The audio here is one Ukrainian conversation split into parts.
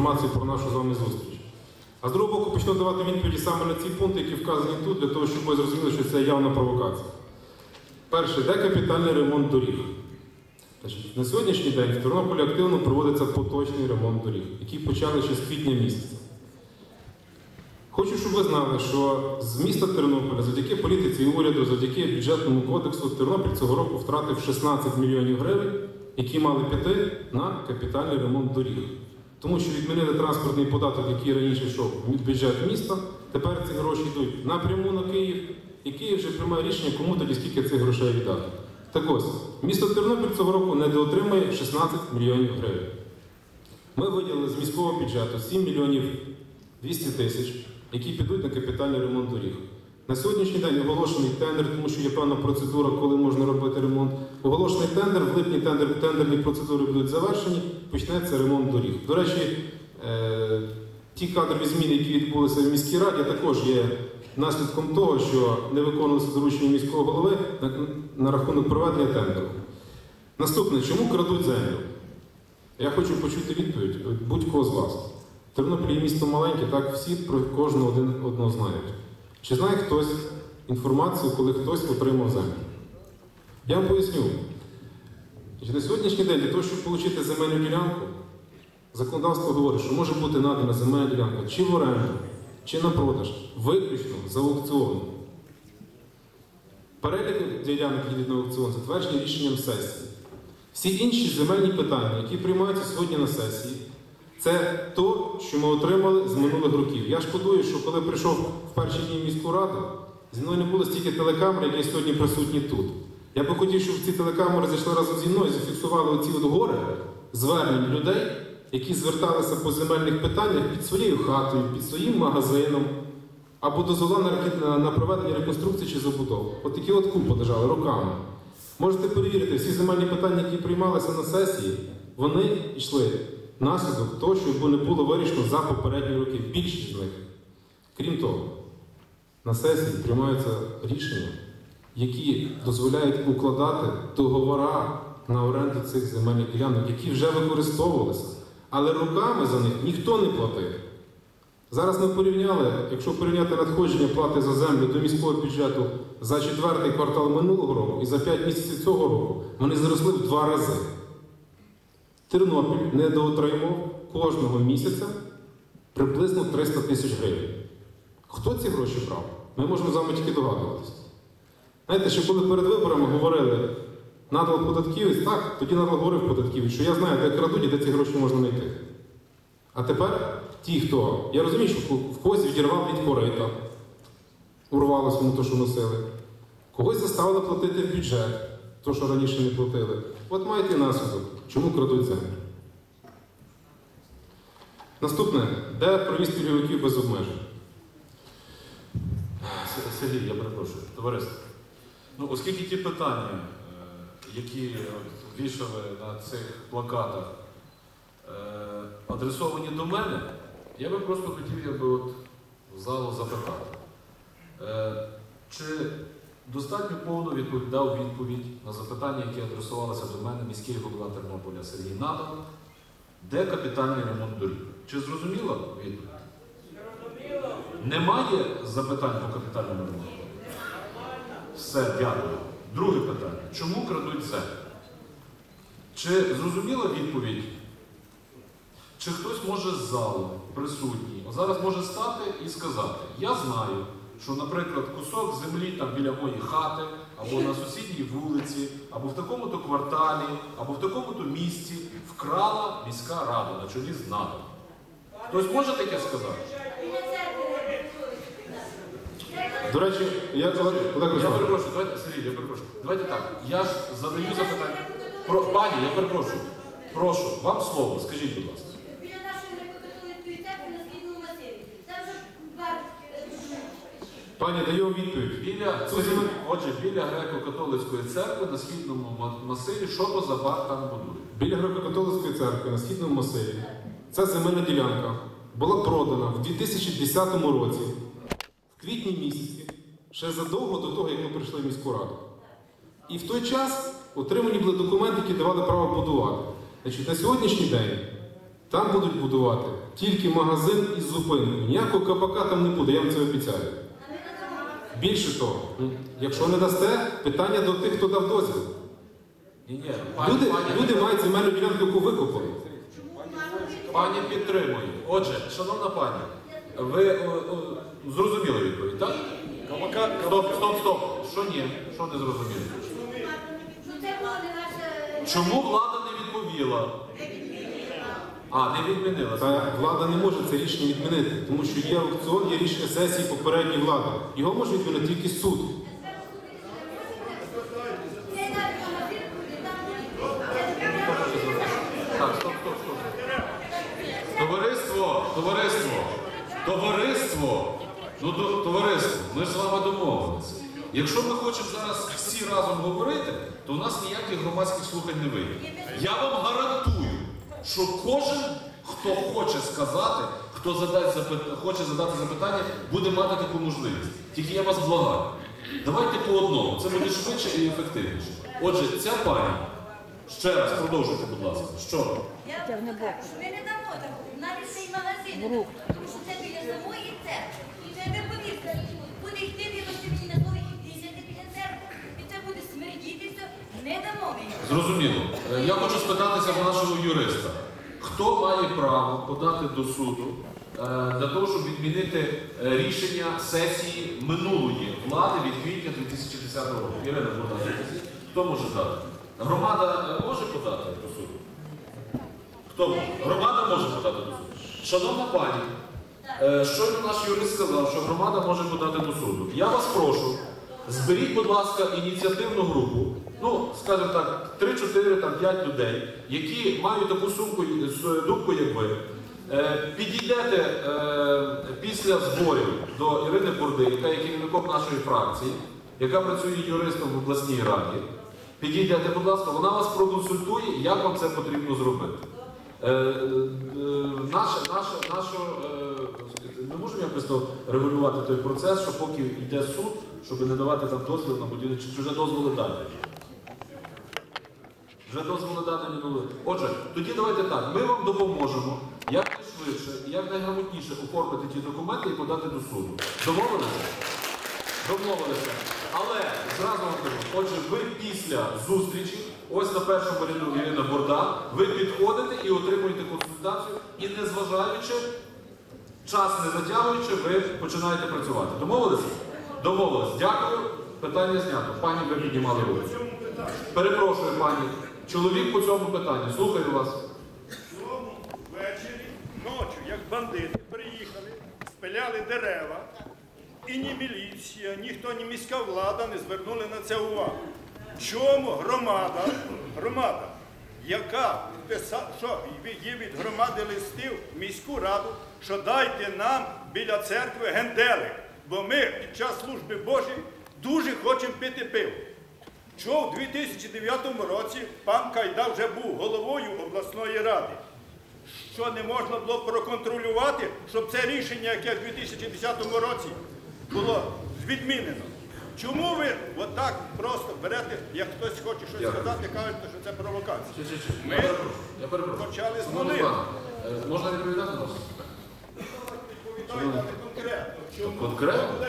інформацію про нашу з вами зустріч. А з другого боку почну давати відповіді саме на ці пункти, які вказані тут, для того, щоб ви зрозуміли, що це явна провокація. Перше, де капітальний ремонт доріг? На сьогоднішній день в Тернополі активно проводиться поточний ремонт доріг, який почали ще з квітня місяця. Хочу, щоб ви знали, що з міста Тернополя, завдяки політиці і уряду, завдяки бюджетному кодексу, Тернопіль цього року втратив 16 мільйонів гривень, які мали піти на капітальний ремонт доріг. Тому що відмінили транспортний податок, який раніше йшов в бюджет міста. Тепер ці гроші йдуть напряму на Київ, і Київ вже приймає рішення, кому тоді скільки цих грошей віддати. Так ось, місто Тернопіль цього року недоотримує 16 мільйонів гривень. Ми виділили з міського бюджету 7 мільйонів 200 тисяч, які підуть на капітальний ремонт доріг. На сьогоднішній день оголошений тендер, тому що є певна процедура, коли можна робити ремонт. Оголошений тендер, в липні тендер, тендерні процедури будуть завершені, почнеться ремонт доріг. До речі, е, ті кадрові зміни, які відбулися в міській раді, також є наслідком того, що не виконувалося доручення міського голови на, на рахунок проведення тендеру. Наступне, чому крадуть землю? Я хочу почути відповідь будь-кого з вас. Тернопіль місто маленьке, так всі про кожного один одного знають. Чи знає хтось інформацію, коли хтось отримав землю? Я вам поясню. На сьогоднішній день для того, щоб отримати земельну ділянку, законодавство говорить, що може бути надана земельна ділянка чи в оренду, чи на продаж, виключно за аукціоном. Перелік ділянок, йдуть на аукціон, затверджений рішенням сесії. Всі інші земельні питання, які приймаються сьогодні на сесії, це то, що ми отримали з минулих років. Я шкодую, що коли прийшов в перші дні міську раду, зі мною не було стільки телекамер, які сьогодні присутні тут. Я би хотів, щоб ці телекамери зайшли разом зі мною і зафіксували оці от гори звернень людей, які зверталися по земельних питаннях під своєю хатою, під своїм магазином, або дозвола на, на, на проведення реконструкції чи забудов. От такі от купи лежали роками. Можете перевірити, всі земельні питання, які приймалися на сесії, вони йшли наслідок того, що не було вирішено за попередні роки. Більшість з них. Крім того, на сесії приймаються рішення, які дозволяють укладати договора на оренду цих земельних ділянок, які вже використовувалися, але руками за них ніхто не платив. Зараз ми порівняли, якщо порівняти надходження плати за землю до міського бюджету за четвертий квартал минулого року і за 5 місяців цього року, вони зросли в два рази. Тернопіль недоотримав кожного місяця приблизно 300 тисяч гривень. Хто ці гроші брав? Ми можемо з вами догадуватися. Знаєте, що коли перед виборами говорили надал податківець, так, тоді надал говорив податківець, що я знаю, де крадуть і де ці гроші можна знайти. А тепер ті, хто. Я розумію, що в когось відірвав від корита, урвалося йому те, що носили. Когось заставили платити в бюджет, то, що раніше не платили. От маєте наслідок, чому крадуть землю. Наступне, де проїзд пільговиків без обмежень? Сергій, я перепрошую, товариство. Ну, оскільки ті питання, е, які вішали на цих плакатах, е, адресовані до мене, я би просто хотів я би от в залу запитати. Е, Чи достатньо повно відповідь дав відповідь на запитання, які адресувалися до мене міський голова Тернополя Сергій Надал, де капітальний ремонт доріг? Чи зрозуміла відповідь? Немає запитань по капітальному ремонту? Все, дякую. Друге питання. Чому крадуть землю? Чи зрозуміла відповідь? Чи хтось може з залу присутній зараз може стати і сказати: Я знаю, що, наприклад, кусок землі там біля моєї хати, або на сусідній вулиці, або в такому-то кварталі, або в такому-то місці вкрала міська рада на чолі з НАТО. Хтось може таке сказати? До речі, я Олег Я перепрошую, давайте, Сергій, я перепрошую. Давайте так. Я ж задаю запитання. Про, пані, я перепрошую. Прошу, вам слово, скажіть, будь ласка. Біля нашої греко-католицької церкви на східному масиві. Там же бар. е, пані, даю вам відповідь. Біля, отже, біля греко-католицької церкви на східному масиві, що то за бар там будують? Біля греко-католицької церкви на східному масиві ця земельна ділянка була продана в 2010 році, в квітні місяці, ще задовго до того, як ми прийшли в міську раду. І в той час отримані були документи, які давали право будувати. Значить, на сьогоднішній день Там будуть будувати тільки магазин із зупинкою. Ніякого кабака там не буде, я вам це обіцяю. Більше того, якщо не дасте, питання до тих, хто дав дозвіл. Люди, люди мають земельну ділянку, яку пані підтримує. Отже, шановна пані, ви о, о, зрозуміли відповідь, так? Стоп, стоп, стоп. Що ні? Що не зрозуміли? Ну. Чому влада не відповіла? А, не відмінила. Та влада не може це рішення відмінити, тому що є аукціон, є рішення сесії попередньої влади. Його може відмінити тільки суд. Так, стоп, стоп, стоп. Товариство, товариство, товариство, ну до- товариство, ми ж з вами домовилися. Якщо ми хочемо зараз всі разом говорити, то у нас ніяких громадських слухань не вийде. Я вам гарантую, що кожен, хто хоче сказати, хто задасть запит- хоче задати запитання, буде мати таку можливість. Тільки я вас благаю. Давайте по одному. Це буде швидше і ефективніше. Отже, ця пані, ще раз продовжуйте, будь ласка. Що? Я вам кажу, що ми не дамо такого, навіть цей магазин, не дамо, тому що це біля самої церкви. І це ви повірте, буде йти вибачте мені на нових десяти біля церкви, і це буде смердітися, не дамо ми. Зрозуміло. Е, Я хочу спитатися в нашого юриста. Хто має право подати до суду е, для того, щоб відмінити е, рішення сесії минулої влади від квітня 2010 року? Ірина Богданівна, хто може дати? Громада може подати до суду? Хто може? Громада може подати до суду. Шановна пані, е, щойно наш юрист сказав, що громада може подати до суду. Я вас прошу, зберіть, будь ласка, ініціативну групу, ну, скажімо так, 3-4, там, 5 людей, які мають таку сумку, думку, як ви. Е, Підійдете е, після зборів до Ірини Бурди, яка є керівником нашої фракції, яка працює юристом в обласній раді. Підійдете, будь ласка, вона вас проконсультує, як вам це потрібно зробити. Е, Наше, наше, наше, е, ми можемо якось регулювати той процес, що поки йде суд, щоб не давати там дозвіл на будівлю, чи вже дозволи дані. Вже дозволи дані не були. Отже, тоді давайте так. Ми вам допоможемо якнайшвидше, якнайграмотніше оформити ті документи і подати до суду. Домовилися? Домовилися. Але зразу вам кажу, отже, ви після зустрічі, ось на першому ряду Ірина Борда, ви підходите і отримуєте консультацію, і незважаючи, час не затягуючи, ви починаєте працювати. Домовилися? Домовились. Дякую. Питання знято. Пані, ви піднімали руку. Перепрошую, пані. Чоловік по цьому питанню. Слухаю вас. Тому ввечері, ночі, як бандити, приїхали, спиляли дерева, і ні міліція, ніхто, ні міська влада не звернули на це увагу. Чому громада, громада, яка що є від громади листів міську раду, що дайте нам біля церкви генделик, бо ми під час служби Божої дуже хочемо пити пиво. Що в 2009 році пан Кайда вже був головою обласної ради. Що не можна було проконтролювати, щоб це рішення, яке в 2010 році було відмінено. Чому ви отак просто берете, як хтось хоче щось Дякую. сказати, кажете, що це провокація? Ми Я перепрошую. Почали з пане, е, Можна відповідати на вас? Відповідайте конкретно. Чому Конкретно?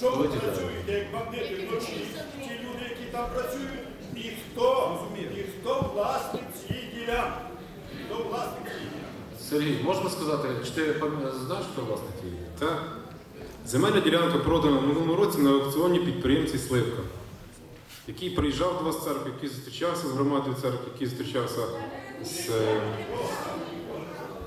Кон- Чому працюєте як бандити вночі? Ті люди, які там працюють, і хто? І хто власник цієї ділянки? Хто власник цієї ділянки? Сергій, можна сказати, чи ти знаєш, хто власник цієї? Та земельна ділянка продана в минулому році на аукціоні підприємці Сливка, який приїжджав до вас в церкву, який зустрічався з громадою церкви, який зустрічався з.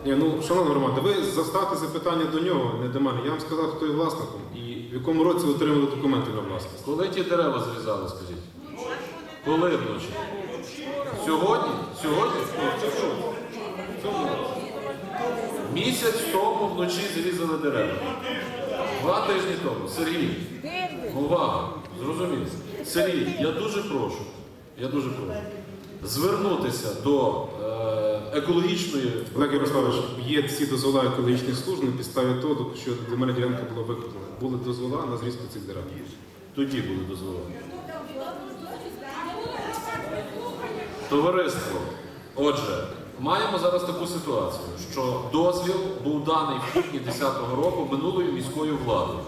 Ні, ну, шановна громада, ви заставте запитання до нього, не до мене. Я вам сказав, хто є власником і в якому році ви отримали документи на власність. Коли ті дерева зрізали, скажіть? Коли вночі? Сьогодні? Сьогодні? Місяць тому вночі зрізали дерева. Два тижні тому. Сергій, увага, зрозуміло. Сергій, я дуже прошу, я дуже прошу звернутися до е, екологічної Олег Ярославович, є всі дозвола екологічних служб на підставі того, що земельна ділянка була викуплена. Були дозвола на зрізку цих дерев. Тоді були дозволені. Товариство. Отже, маємо зараз таку ситуацію, що дозвіл був даний в квітні 10-го року минулою міською владою.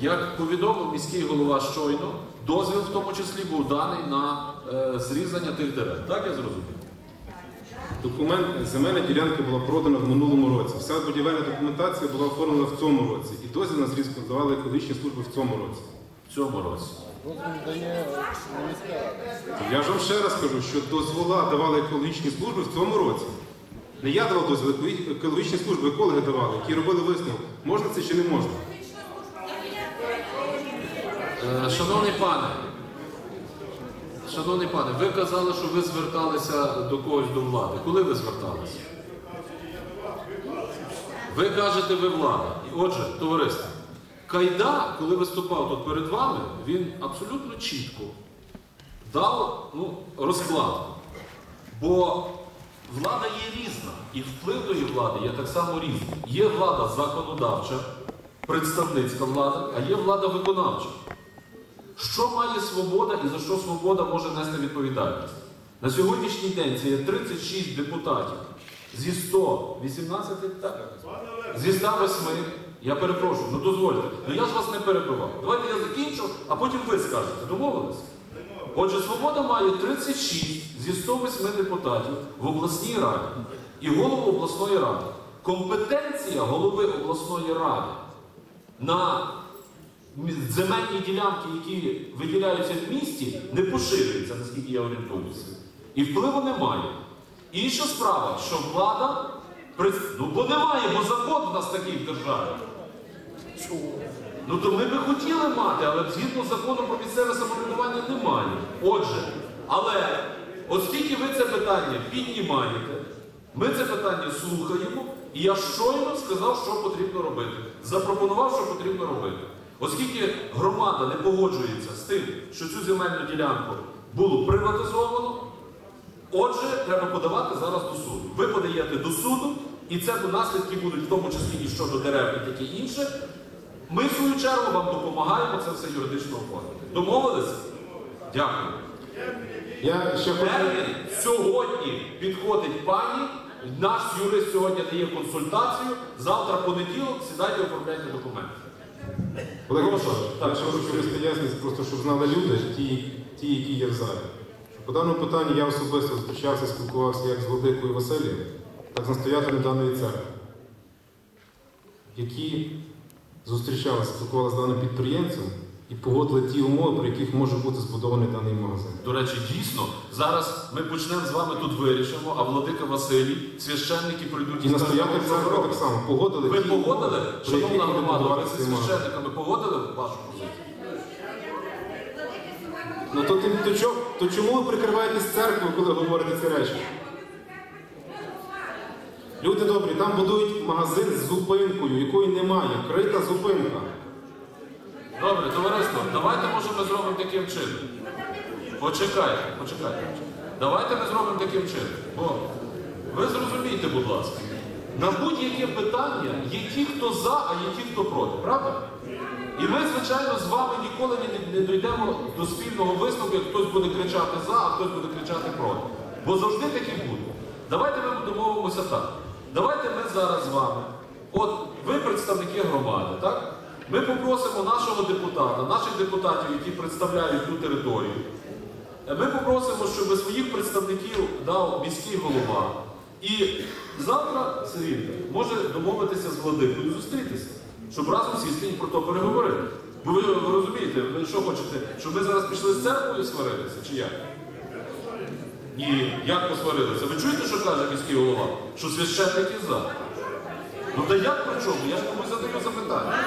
Як повідомив міський голова щойно, дозвіл в тому числі був даний на е, зрізання тих дерев. Так я зрозумів? Документ земельна ділянка була продана в минулому році. Вся будівельна документація була оформлена в цьому році. І дозвіл на зрізку давали екологічні служби в цьому році. В цьому році. Я ж вам ще раз кажу, що дозвола давали екологічні служби в цьому році. Не я давав дозвіл, екологі- екологічні служби, екологи давали, які робили висновок, можна це чи не можна. Е, Шановний пане, шановний пане, ви казали, що ви зверталися до когось до влади. Коли ви зверталися? Ви кажете, ви влада. Отже, товариство, Кайда, коли виступав тут перед вами, він абсолютно чітко дав ну, розкладку. Бо влада є різна, і вплив тої влади є так само різний. Є влада законодавча, представницька влада, а є влада виконавча. Що має свобода і за що свобода може нести відповідальність? На сьогоднішній день це є 36 депутатів зі 118, так? Зі 108. Я перепрошую, ну дозвольте. Ну я ж вас не перебивав. Давайте я закінчу, а потім ви скажете. Домовились? Отже, свобода має 36 зі 108 депутатів в обласній раді і голову обласної ради. Компетенція голови обласної ради на земельні ділянки, які виділяються в місті, не поширюється, наскільки я орієнтуюся. І впливу немає. Інша справа, що влада. Ну, бо немає, бо закон в нас такий в державі. Ну то ми би хотіли мати, але згідно закону про місцеве самоврядування немає. Отже, але оскільки ви це питання піднімаєте, ми це питання слухаємо, і я щойно сказав, що потрібно робити. Запропонував, що потрібно робити. Оскільки громада не погоджується з тим, що цю земельну ділянку було приватизовано, отже, треба подавати зараз до суду. Ви подаєте до суду, і це наслідки будуть в тому числі і щодо дерев і таке інше. Ми, в свою чергу, вам допомагаємо це все юридично оформити. Домовилися? Дякую. Я ще. Термін сьогодні підходить пані. Наш юрист сьогодні дає консультацію. Завтра понеділок сідайте оформляйте документи. Олег. Михайлович, Так, ще хочу вести ясність, просто щоб знали люди, ті, ті, які є в залі. Що по даному питанню я особисто зустрічався, спілкувався як з Владикою Василієм, так з настоятелем даної церкви, які зустрічалися, спілкувалися з даним підприємцем і погодили ті умови, при яких може бути збудований даний магазин. До речі, дійсно, зараз ми почнемо з вами тут вирішимо, а владика Василій, священники прийдуть І настоятель що церкви так само погодили. Ви погодили, шановна громада, ви зі священниками погодили вашу позицію? Ну то, ти- то, чо- то чому ви прикриваєтесь церквою, коли говорите ці речі? Люди добрі, там будують магазин з зупинкою, якої немає. Крита зупинка. Добре, товариство, давайте може ми зробимо таким чином. Почекайте, почекайте. Давайте ми зробимо таким чином. Бо ви зрозумійте, будь ласка, на будь-яке питання є ті, хто за, а є ті, хто проти, правда? І ми, звичайно, з вами ніколи не, дійдемо до спільного висновку, як хтось буде кричати за, а хтось буде кричати проти. Бо завжди таке буде. Давайте ми домовимося так. Давайте ми зараз з вами, от ви представники громади, так? Ми попросимо нашого депутата, наших депутатів, які представляють ту територію. Е, Ми попросимо, щоб своїх представників дав міський голова. І завтра Сергійка може домовитися з владикою зустрітися, щоб разом сісти і про то переговорити. Бо ви, ви розумієте, ви що хочете, щоб ми зараз пішли з церквою сваритися, чи як? Ні, як посварилися? Ви чуєте, що каже міський голова? Що священники за. Ну та як при чому? Я ж комусь задаю запитання.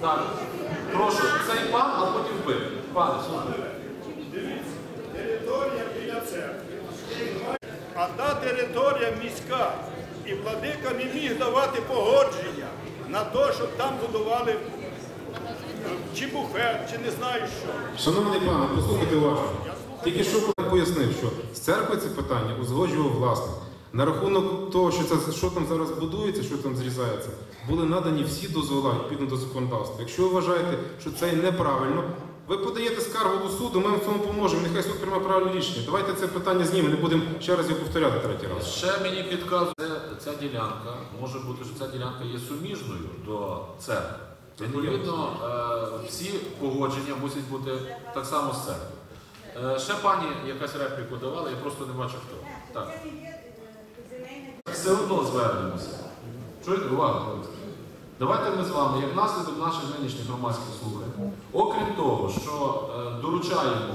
Так. Прошу, цей пан, а потім ви. Пане, слухайте. Територія біля церкви. А та територія міська. І владика не міг давати погодження на те, щоб там будували чи буфет, чи не знаю що. Шановний пане, послухайте уважно. Тільки що пояснив, що з церкви це питання узгоджував власник. На рахунок того, що це що там зараз будується, що там зрізається, були надані всі дозвола відповідно до законодавства. Якщо ви вважаєте, що це неправильно, Ви подаєте скаргу до суду, ми вам в цьому поможемо. Нехай суд прийме правильне рішення. Давайте це питання знімемо, не будемо ще раз його повторяти третій раз. Ще мені підказує, ця ділянка може бути, що ця ділянка є суміжною до церкви. Відповідно, е, всі погодження мусять бути так само з церкви. Е, Ще пані якась репліку давала, я просто не бачу хто. Так. Все одно звернемося. Чуєте, увага, хлопці. Давайте ми з вами, як наслідок наших нинішніх громадських слухань, окрім того, що е, доручаємо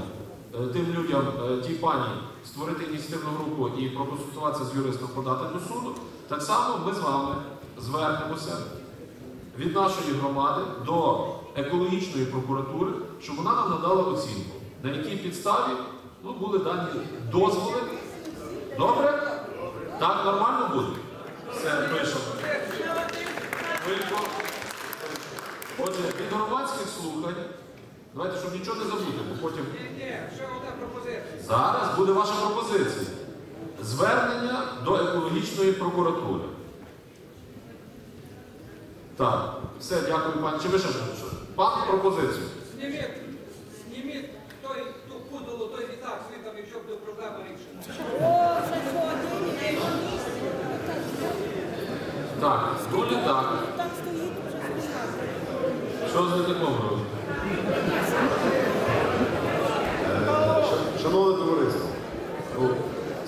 е, тим людям, е, тій пані, створити ініціативну групу і проконсультуватися з юристом подати до суду, так само ми з вами звернемося від нашої громади до екологічної прокуратури, щоб вона нам надала оцінку, на якій підставі ну, були дані дозволи. Так нормально буде? Все, пишемо. Отже, від громадських слухань. Давайте, щоб нічого не забути, бо потім. Зараз буде ваша пропозиція. Звернення до екологічної прокуратури. Так, все, дякую, пан. Чи ви ще щось? Пан пропозицію. Зніміть той ту пудолу, той вітак світом, якщо буде проблема рішена. Так, не так. Що з літаком робить? Шановне товариство, ну,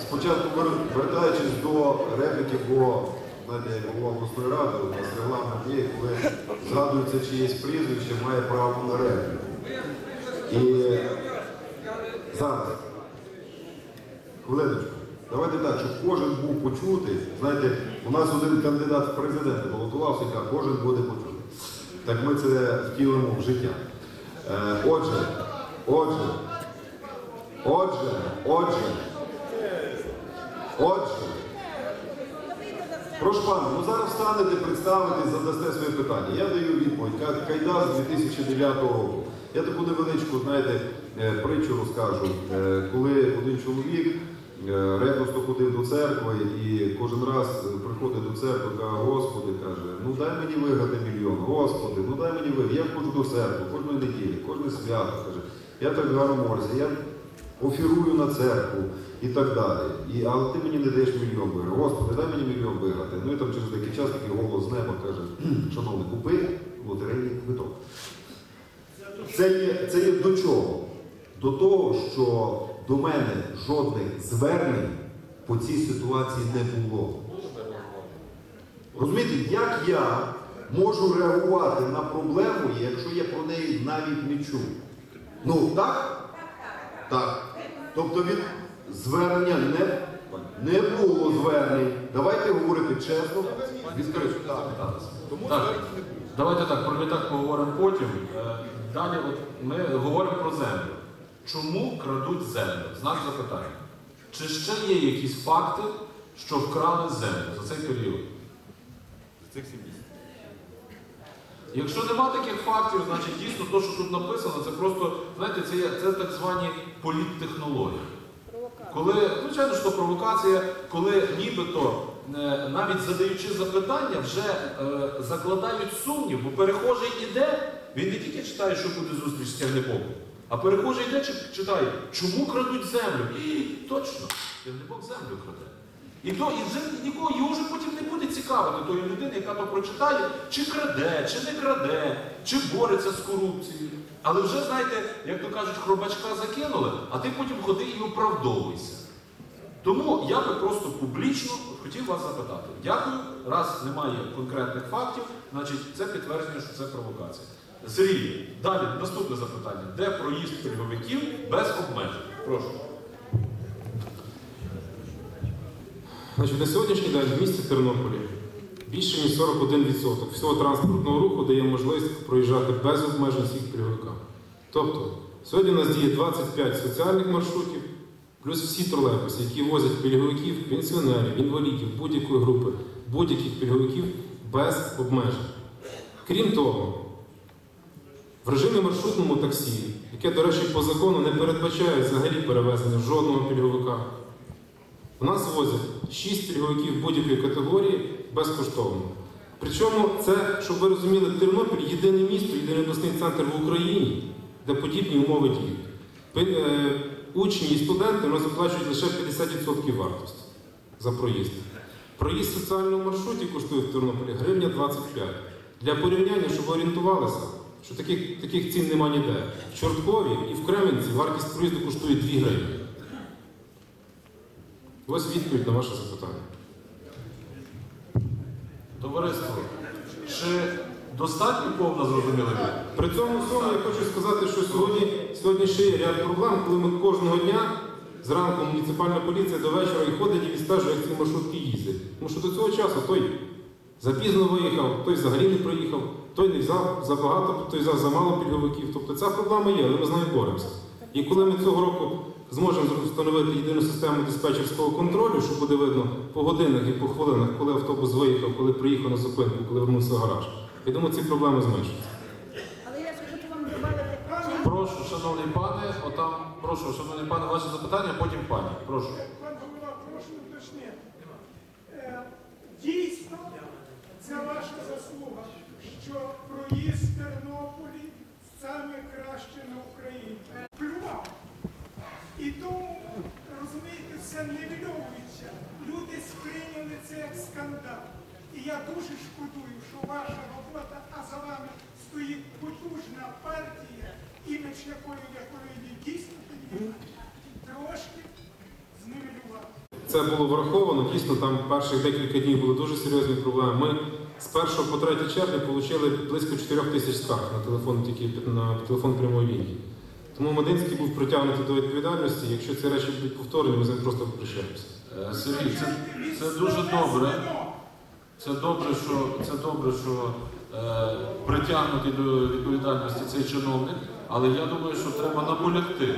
спочатку вертаючись до репліки, бо знаєте, як голова обласної ради, у нас регламент є, коли згадується чиєсь прізвище, має право на репліку. І зараз, хвилиночку, давайте так, щоб кожен був почутий. Знаєте, у нас один кандидат в президенти балотувався, каже, кожен буде почутий. Так ми це втілимо в життя. Е, отже, отже, Отже, отже, отже. Прошу пана, ну зараз встанете, представитесь, задасте своє питання. Я даю відповідь. Ка- Кайдас 2009 року. Я таку невеличку, знаєте, е, притчу розкажу. Е, Коли один чоловік е, ревносто ходив до церкви і кожен раз приходить до церкви, каже, Господи, каже, ну дай мені виграти мільйон, Господи, ну дай мені виграти. Я ходжу до церкви кожної неділі, кожне свято, каже. Я так гарно молюся, я офірую на церкву і так далі. І, але ти мені не даєш мільйон виграти. Господи, дай мені мільйон виграти. Ну і там через деякий час такий голос з неба каже, шановний, купи лотерейний квиток. Це є, це є до чого? До того, що до мене жодних звернень по цій ситуації не було. Розумієте, як я можу реагувати на проблему, якщо я про неї навіть не чув? Ну так? Так. Тобто від звернення не, не було звернень. Давайте говорити чесно. Відкрито. Так. Так, давайте так, про літак поговоримо потім. Е, Далі от ми говоримо про землю. Чому крадуть землю? Знак запитання. Чи ще є якісь факти, що вкрали землю за цей період? Якщо нема таких фактів, значить дійсно те, що тут написано, це просто, знаєте, це, є- це так звані політтехнології. Коли, звичайно, що провокація, коли нібито е, навіть задаючи запитання, вже е, закладають сумнів, бо перехожий іде, він не тільки читає, що буде зустріч з тягнебоком, а перехожий йде чи- читає, чому крадуть землю? І, точно, тягнебок землю краде. І, то, і вже нікого, його вже потім не буде цікавити тої людини, яка то прочитає, чи краде, чи не краде, чи бореться з корупцією. Але вже, знаєте, як то кажуть, хробачка закинули, а ти потім ходи і оправдовуйся. Тому я би просто публічно хотів вас запитати. Дякую, раз немає конкретних фактів, значить це підтвердження, що це провокація. Сергій, далі наступне запитання. Де проїзд пільговиків без обмежень? Прошу. Значить, на сьогоднішній день в місті Тернополі більше ніж 41% всього транспортного руху дає можливість проїжджати без обмежень всіх пільговикам. Тобто, сьогодні у нас діє 25 соціальних маршрутів, плюс всі тролейбуси, які возять пільговиків, пенсіонерів, інвалідів, будь-якої групи, будь-яких пільговиків без обмежень. Крім того, в режимі маршрутному таксі, яке, до речі, по закону не передбачає взагалі перевезення жодного пільговика, у нас возять 6 пільговиків будь-якої категорії безкоштовно. Причому це, щоб ви розуміли, Тернопіль єдине місто, єдиний обласний центр в Україні, де подібні умови діють. Е, Учні і студенти нас оплачують лише 50% вартості за проїзд. Проїзд в соціальному маршруті коштує в Тернополі гривня 25. Для порівняння, щоб ви орієнтувалися, що таких, таких цін нема ніде. В Чорткові і в Кременці вартість проїзду коштує 2 гривні. Ось відповідь на ваше запитання. Товариство, чи достатньо повна зрозуміла? При цьому всьому я хочу сказати, що сьогодні, сьогодні ще є ряд проблем, коли ми кожного дня зранку муніципальна поліція до вечора і ходить і відстежує, як ці маршрутки їздять. Тому що до цього часу той запізно виїхав, той взагалі не приїхав, той не взяв забагато, той взяв замало пільговиків. Тобто ця проблема є, але ми з нею боремося. І коли ми цього року зможемо встановити єдину систему диспетчерського контролю, що буде видно по годинах і по хвилинах, коли автобус виїхав, коли приїхав на зупинку, коли вернувся в гараж, я думаю, ці проблеми зменшаться. Але я хочу вам додати, Прошу, шановний пане, отам, прошу, шановний пане, ваші запитання, а потім пані. Прошу. Пан голова, прошу уточнити. Е, Дійсно, це ваша заслуга, що проїзд в Тернополі саме краще на Україні. Плював. І тому, розумієте, все нивельовується. Люди сприйняли це як скандал. І я дуже шкодую, що ваша робота, а за вами стоїть потужна партія, імідж якої, якої дійсно піднімаєте, трошки знивелювати. Це було враховано. Дійсно, там перших декілька днів були дуже серйозні проблеми. Ми з 1 по 3 червня отримали близько 4 тисяч скарг на телефон, тільки на телефон прямої лінії. Тому Мединський був притягнутий до відповідальності. Якщо ці речі будуть повторені, ми з ним просто попрощаємося. Е, Сергій, це, це дуже добре. Це добре, що це добре, що е, притягнутий до відповідальності цей чиновник, але я думаю, що треба наполягти,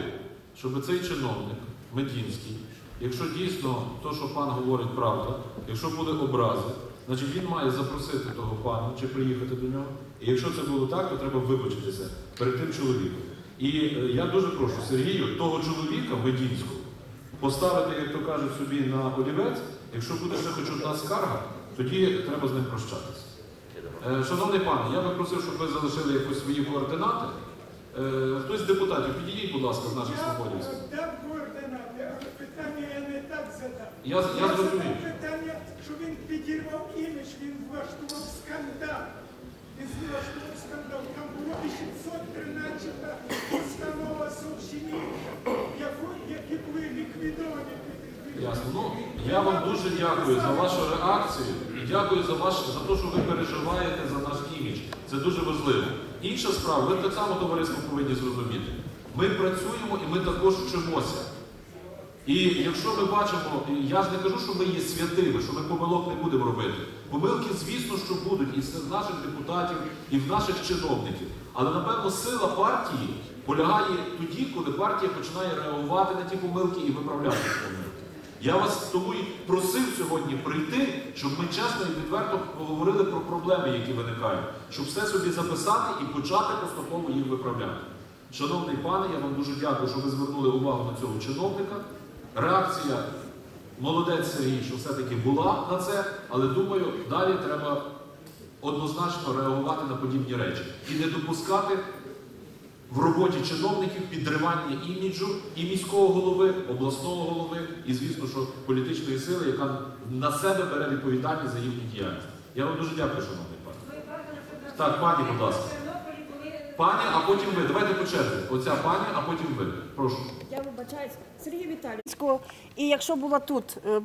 щоб цей чиновник, Медінський, якщо дійсно то, що пан говорить, правда, якщо буде образи, значить він має запросити того пана чи приїхати до нього. І якщо це було так, то треба вибачитися перед тим чоловіком. І е, я дуже прошу Сергію, того чоловіка Медінського, поставити, як то кажуть, собі на олівець, якщо буде ще хоч одна скарга, тоді треба з ним прощатися. Е, Шановний пане, я би просив, щоб ви залишили якось свої координати. Е, Хтось з депутатів, підійдіть, будь ласка, з наших свободівців. Я я зрозумів. питання, що він підірвав імідж, він влаштував скандал. Він влаштував скандал. Там було 813 постанова Совщині, які були ліквідовані. Ясно. Ну, я вам дуже дякую за вашу реакцію і дякую за ваш за те, що ви переживаєте за наш імідж. Це дуже важливо. Інша справа, ви так само товариство повинні зрозуміти. Ми працюємо і ми також вчимося. І якщо ми бачимо, я ж не кажу, що ми є святими, що ми помилок не будемо робити. Помилки, звісно, що будуть і серед наших депутатів, і в наших чиновників. Але напевно сила партії полягає тоді, коли партія починає реагувати на ті помилки і виправляти помилки. Я вас тому і просив сьогодні прийти, щоб ми чесно і відверто поговорили про проблеми, які виникають, щоб все собі записати і почати поступово їх виправляти. Шановний пане, я вам дуже дякую, що ви звернули увагу на цього чиновника. Реакція молодець Сергій, що все-таки була на це, але думаю, далі треба однозначно реагувати на подібні речі і не допускати в роботі чиновників підривання іміджу і міського голови, обласного голови, і, звісно, що політичної сили, яка на себе бере відповідальність за їхню діяльність. Я вам дуже дякую, шановний пане. Так, пані, будь ласка. Пані, а потім ви. Давайте по черзі. Оця пані, а потім ви. Прошу. Я вибачаюсь, Сергій Віталійович. І якщо була тут е,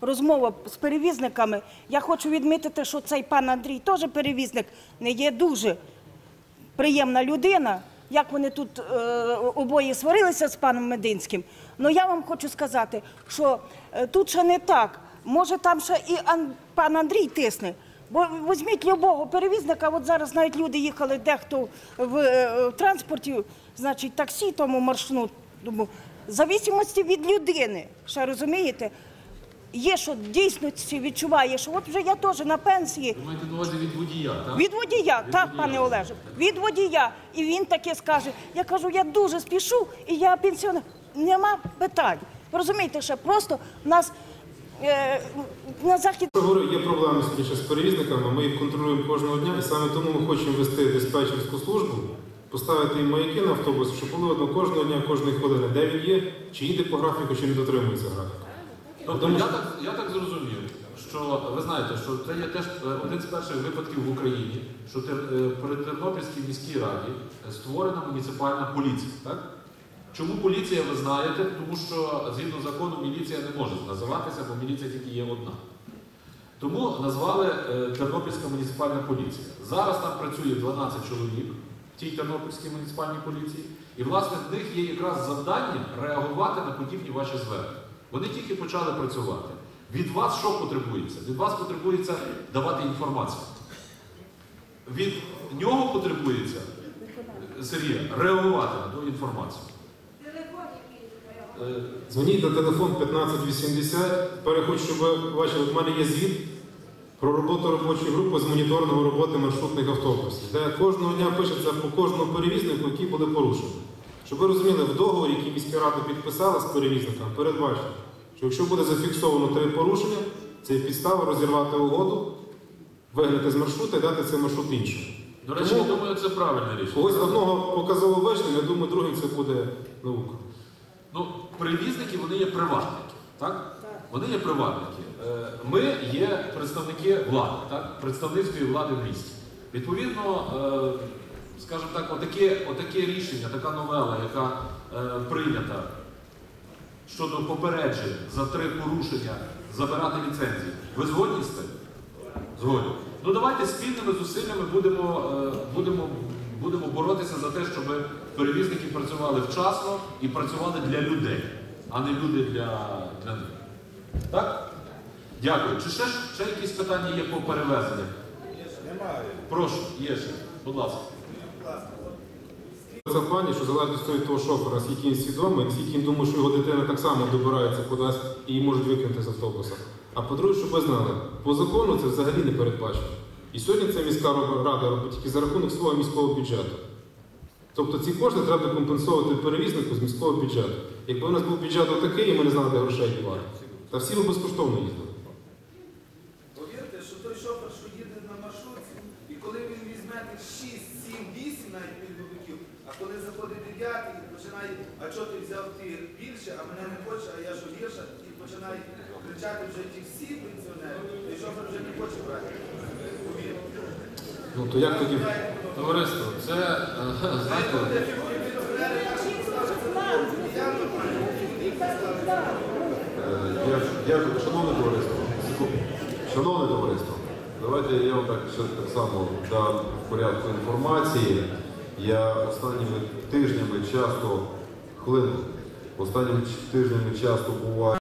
розмова з перевізниками, я хочу відмітити, що цей пан Андрій теж перевізник, не є дуже приємна людина. Як вони тут е, обоє сварилися з паном Мединським. Ну я вам хочу сказати, що е, тут ще не так. Може, там ще і Ан- пан Андрій тисне. Бо візьміть любого перевізника, от зараз навіть люди їхали дехто в, е, в транспорті, значить, таксі тому маршрутному, в зависимості від людини, ще розумієте? Є, що дійсно ці відчуває, що от вже я теж на пенсії, Ви маєте на увазі від водія, так? від водія, Від так, водія. пане Олеже, від водія. І він таке скаже. Я кажу, я дуже спішу, і я пенсіонер. Нема питань. Ви розумієте, що просто в нас на захід. Говорю, є проблеми сьогодні з перевізниками, ми їх контролюємо кожного дня, і саме тому ми хочемо вести диспетчерську службу поставити їм маяки на автобус, щоб було видно кожного дня, кожної хвилини, де він є, чи їде по графіку, чи не дотримується графіку. Тобто Тому я що- так, я так зрозумів, що ви знаєте, що це є теж е, один з перших випадків в Україні, що е, при Тернопільській міській раді е, створена муніципальна поліція. Так? Чому поліція, ви знаєте? Тому що згідно закону міліція не може називатися, бо міліція тільки є одна. Тому назвали е, Тернопільська муніципальна поліція. Зараз там працює 12 чоловік в тій Тернопільській муніципальній поліції, і власне в них є якраз завдання реагувати на подібні ваші звернення. Вони тільки почали працювати. Від вас що потребується? Від вас потребується давати інформацію. Від нього потребується Сергія реагувати на ту інформацію. Е, Дзвоніть на телефон 1580. Тепер хочу, щоб ви бачили, в мене є звіт про роботу робочої групи з моніторингу роботи маршрутних автобусів, де кожного дня пишеться по кожному перевізнику, які були порушені. Щоб ви розуміли, в договорі, який міська рада підписала з перевізником, передбачено, що якщо буде зафіксовано три порушення, це підстава розірвати угоду, вигнати з маршрута і дати цей маршрут іншому. До речі, Тому- я думаю, це правильне рішення. Когось одного показово вийшли, я думаю, другим це буде наука. Ну, перевізники вони є приватники, так? Вони є приватники. Е, Ми є представники влади, так? представницької влади в місті. Відповідно, е, скажімо так, отаке, отаке рішення, така новела, яка е, прийнята щодо попереджень за три порушення забирати ліцензії. Ви згодні з цим? Згодні. Ну давайте спільними зусиллями будемо, будемо, будемо боротися за те, щоб перевізники працювали вчасно і працювали для людей, а не люди для, для них. Так? Дякую. Чи ще, ще якісь питання є по перевезеннях? Немає. Прошу, є ще. Будь ласка. Це в плані, що залежить від того шофера, скільки він свідомий, скільки він думає, що його дитина так само добирається кудись і її можуть викинути з автобуса. А по-друге, щоб ви знали, по закону це взагалі не передбачено. І сьогодні ця міська рада робить тільки за рахунок свого міського бюджету. Тобто ці кошти треба компенсувати перевізнику з міського бюджету. Якби у нас був бюджет отакий, і ми не знали, де грошей дівати, та всі би безкоштовно їздили. Повірте, що той шофер, що їде на маршрутці, і коли він візьме 6, 7, 8 навіть пільговиків, а коли заходить 9 і починає, а чого ти взяв ти більше, а мене не хоче, а я що гірше, і починає кричати вже ті всі пенсіонери, той шофер вже не хоче брати. Повірте. Ну то як тоді? Товариство, це е, знаєте. Е, Дякую, шановне товариство. Шановне товариство, давайте я вам так ще так само дам порядку інформації. Я останніми тижнями часто хвилину, останніми тижнями часто буваю.